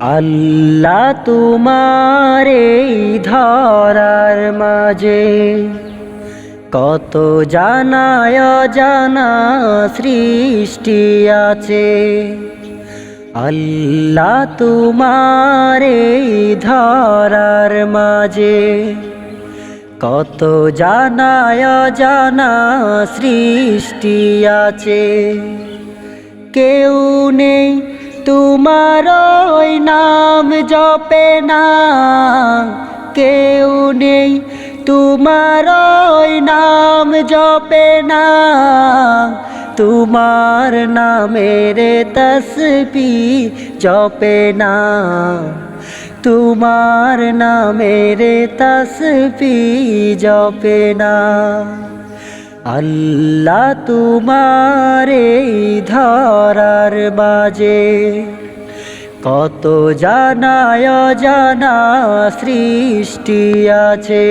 আল্লাহ তোমার এই ধরার মাঝে কত জানায় জানা সৃষ্টি আছে। আল্লাহ তোমার এই ধরার মাঝে কত জানায় জানা সৃষ্টি আছে। কেউ নেই তোমার ওই নাম জপে না, কেউ নেই। তোমার ওই নাম জপে না, তোমার নামের তসবি জপে না। তোমার নামের তসবি জপে না। আল্লাহ তোমার এই ধরার বাজে। কত জানা সৃষ্টি আছে।